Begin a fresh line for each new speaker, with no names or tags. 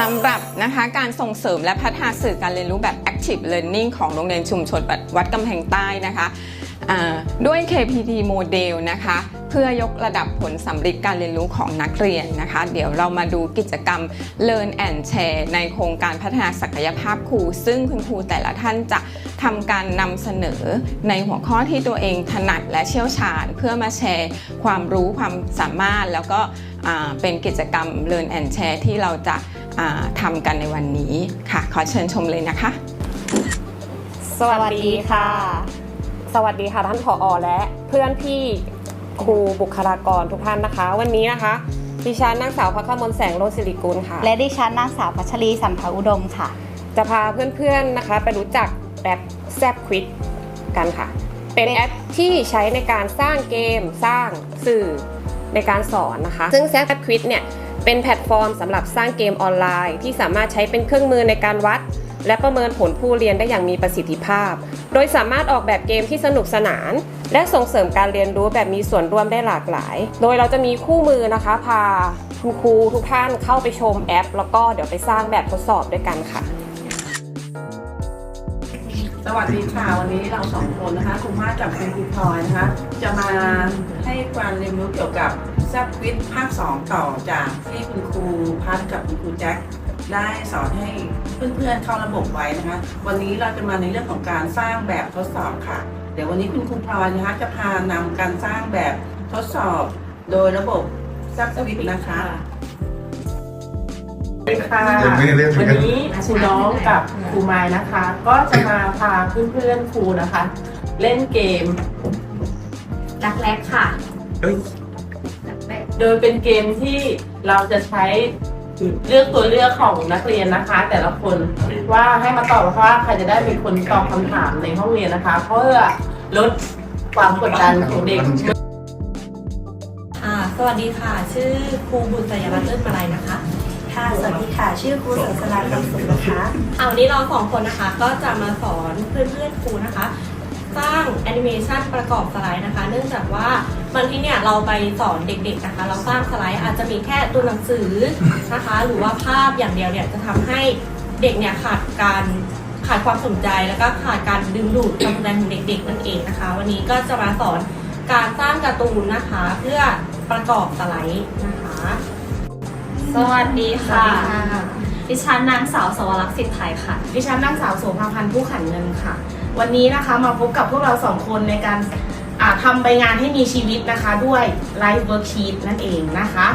สำหรับนะคะการส่งเสริมและพัฒนาสื่อการเรียนรู้แบบ Active Learning ของโรงเรียนชุมชนวัดกำแพงใต้นะคะด้วย KPT โมเดลนะคะเพื่อยกระดับผลสำเร็จการเรียนรู้ของนักเรียนนะคะ เดี๋ยวเรามาดูกิจกรรม Learn and Share ในโครงการพัฒนาศักยภาพครู ซึ่งคุณครูแต่ละท่านจะทำการนำเสนอในหัวข้อที่ตัวเองถนัดและเชี่ยวชาญ เพื่อมาแชร์ความรู้ความสามารถ แล้วก็เป็นกิจกรรม Learn and Share ที่เราจะ ทำกันในวันนี้ค่ะ ขอเชิญชมเลยนะคะ
สวัสดีค่ะ สวัสดีค่ะท่านผอและเพื่อนพี่ครูบุคลากรทุกท่านนะคะ วันนี้นะคะดิฉันนางสาวพักขมลแสงโรจน์สิริกุลค่ะ
และดิฉันนางสาวพัชรีสัมภาอุดมค่ะ
จะพาเพื่อนๆนะคะ ไปรู้จักแอปแซบควิดกันค่ะ เป็นแอปที่ใช้ในการสร้างเกมสร้างสื่อในการสอนนะคะ ซึ่งแซบควิดเนี่ย เป็นแพลตฟอร์มสำหรับสร้างเกมออนไลน์ ที่สามารถใช้เป็นเครื่องมือในการวัด และประเมินผลผู้เรียนได้อย่างมีประสิทธิภาพ โดยสามารถออกแบบเกมที่สนุกสนาน และส่งเสริมการเรียนรู้แบบมีส่วนร่วมได้หลากหลาย โดยเราจะมีคู่มือนะคะพาคุณครูทุกท่านเข้าไปชมแอป แล้วก็เดี๋ยวไปสร้างแบบทดสอบด้วยกันค่ะ
วัสดีค่ะวันนี้เราสองคนนะคะคุณมากับคุณครูพลอยนะคะ จะมาให้การเรียนรู้เกี่ยวกับแซบวิทภาค 2 ต่อจากที่คุณครูพัดกับคุณครูแจ็คได้สอนให้เพื่อนๆเข้าระบบไว้นะคะ วันนี้เราจะมาในเรื่องของการสร้างแบบทดสอบค่ะ เดี๋ยววันนี้คุณครูพลอยนะคะจะพานำการสร้างแบบทดสอบ โดยระบบแซบวิทนะคะ
ค่ะ
ยังไม่ได้เล่น
วัน
กัน
นี้ครูน้องกับครูไม้นะคะ ก็จะมาพาเพื่อนๆครูนะคะ เล่นเกม
รักแรกค่ะ
เอ้ย
โดยเป็นเกมที่เราจะใช้เลือกตัวเลือกของนักเรียนนะคะ แต่ละคนว่าให้มาตอบว่าใครจะได้เป็นคนตอบคำถามในห้องเรียนนะคะ เพื่อลดความกดดันของเด็ก
ค่ะสวัสดีค่ะ ชื่อครูบุญสยรัตน์เลิศมาลัยนะคะ
ค่ะ ชื่อครูเสริมสลาคำสุขนะคะ
เอาวันนี้เราสองคนนะคะ ก็จะมาสอนเพื่อนๆครูนะคะ สร้างแอนิเมชันประกอบสไลด์นะคะ เนื่องจากว่าบางทีเนี่ยเราไปสอนเด็กๆนะคะ เราสร้างสไลด์อาจจะมีแค่ตัวหนังสือนะคะ หรือว่าภาพอย่างเดียวเนี่ยจะทำให้เด็กเนี่ยขาดการขาดความสนใจแล้วก็ขาดการดึงดูดความสนใจของเด็กๆนั่นเองนะคะ วันนี้ก็จะมาสอนการสร้างการ์ตูนนะคะ เพื่อประกอบสไลด์นะคะ
สวัสดีค่ะ
สวัสดีค่ะ
ดิฉันนางสาวสวรักษ์สิทธิ์ไทยค่ะ ดิฉันนางสาวโสภาพันธ์ผู้ขันเงินค่ะ วันนี้นะคะมาพบกับพวกเราสองคนในการอ่าทำใบงานให้มีชีวิตนะคะด้วย Live Worksheet นั่นเองนะคะ